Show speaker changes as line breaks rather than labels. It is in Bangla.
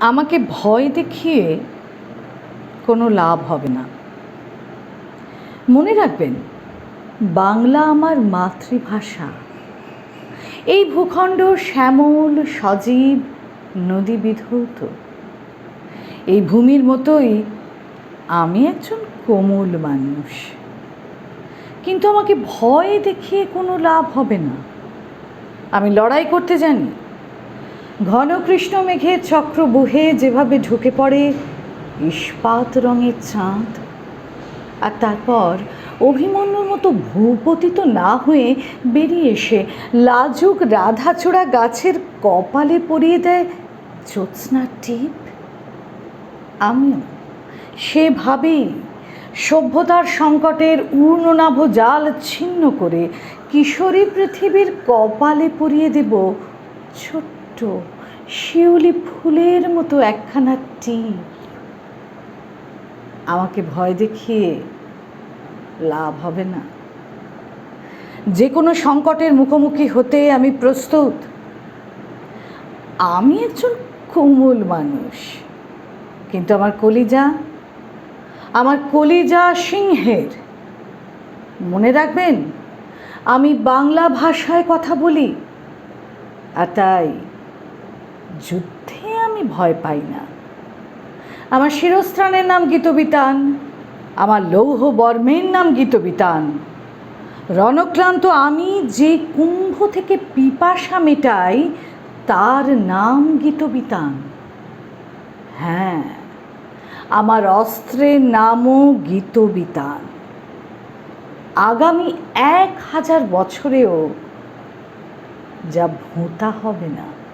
আমাকে ভয় দেখিয়ে কোনো লাভ হবে না। মনে রাখবেন, বাংলা আমার মাতৃভাষা। এই ভূখণ্ড শ্যামল, সজীব নদী বিধৌত এই ভূমির মতোই আমি একজন কোমল মানুষ। কিন্তু আমাকে ভয় দেখিয়ে কোনো লাভ হবে না। আমি লড়াই করতে জানি। ঘন কৃষ্ণ মেঘের চক্র বহে, যেভাবে ঢুকে পড়ে ইস্পাত রঙের চাঁদ। আর তারপর অভিমন্যুর মতো ভূপতিত না হয়ে বেরিয়ে এসে লাজুক রাধাচূড়া গাছের কপালে পরিয়ে দেয় জ্যোৎস্নার টিপ। আমিও সেভাবেই সভ্যতার সংকটের উর্ণনাভ জাল ছিন্ন করে কিশোরী পৃথিবীর কপালে পরিয়ে দেব ছোট্ট শিউলি ফুলের মতো একখানা টিপ আমাকে ভয় দেখিয়ে লাভ হবে না। যে কোনো সংকটের মুখোমুখি হতে আমি প্রস্তুত। আমি একজন কোমল মানুষ, কিন্তু আমার কলিজা আমার কলিজা সিংহের। মনে রাখবেন, আমি বাংলা ভাষায় কথা বলি, আর তাই যুদ্ধে আমি ভয় পাই না। আমার শিরস্ত্রাণের নাম গীতবিতান, আমার লৌহ বর্মের নাম গীতবিতান। রণক্লান্ত আমি যে কুম্ভ থেকে পিপাসা মেটাই, তার নাম গীতবিতান। হ্যাঁ আমার অস্ত্রের নামও গীতবিতান। আগামী এক হাজার বছরেও যা ভোঁতা হবে না।